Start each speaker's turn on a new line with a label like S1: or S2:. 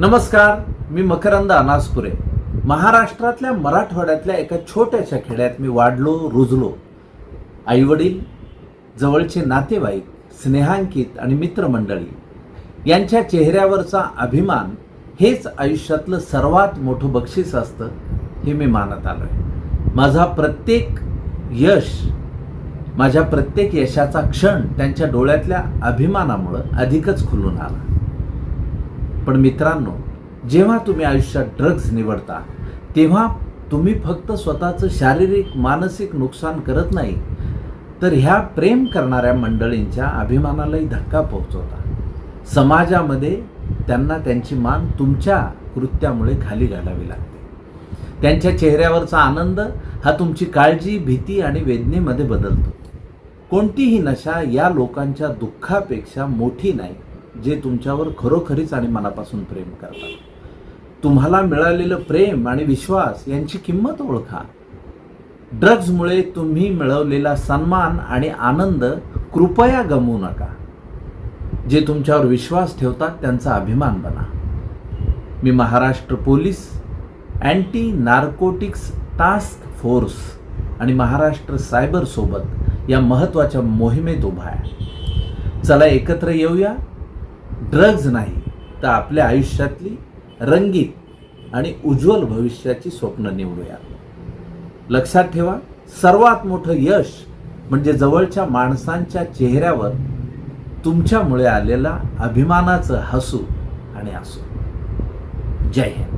S1: नमस्कार मी मकरंद अनासपुरे. महाराष्ट्रातल्या मराठवाड्यातल्या एका छोट्याशा खेड्यात मी वाढलो रुजलो. आईवडील जवळचे नातेवाईक स्नेहांकित आणि मित्रमंडळी यांच्या चेहऱ्यावरचा अभिमान हेच आयुष्यातलं सर्वात मोठं बक्षीस असतं हे मी मानत आलो आहे माझा प्रत्येक यश माझ्या प्रत्येक यशाचा क्षण त्यांच्या डोळ्यातल्या अभिमानामुळं अधिकच खुलून आला. पण मित्रांनो जेव्हा तुम्ही आयुष्यात ड्रग्ज निवडता तेव्हा तुम्ही फक्त स्वतःचं शारीरिक मानसिक नुकसान करत नाही तर ह्या प्रेम करणाऱ्या मंडळींच्या अभिमानालाही धक्का पोहोचवता. समाजामध्ये त्यांना त्यांची मान तुमच्या कृत्यामुळे खाली घालावी लागते. त्यांच्या चेहऱ्यावरचा आनंद हा तुमची काळजी भीती आणि वेदनेमध्ये बदलतो. कोणतीही नशा या लोकांच्या दुःखापेक्षा मोठी नाही. जे तुमच्यावर खरोखरीच आणि मनापासून प्रेम करतात. तुम्हाला मिळालेलं प्रेम आणि विश्वास यांची किंमत ओळखा. ड्रग्जमुळे तुम्ही मिळवलेला सन्मान आणि आनंद कृपया गमवू नका. जे तुमच्यावर विश्वास ठेवतात त्यांचा अभिमान बना. मी Maharashtra police anti narcotics task force आणि महाराष्ट्र सायबर सोबत या महत्त्वाच्या मोहिमेत उभा आहे. चला एकत्र येऊया. ड्रग्ज नाही तर आपल्या आयुष्यातली रंगीत आणि उज्ज्वल भविष्याची स्वप्न निवडूया. लक्षात ठेवा सर्वात मोठं यश म्हणजे जवळच्या माणसांच्या चेहऱ्यावर तुमच्यामुळे आलेला अभिमानाचं हसू आणि असू जय हिंद.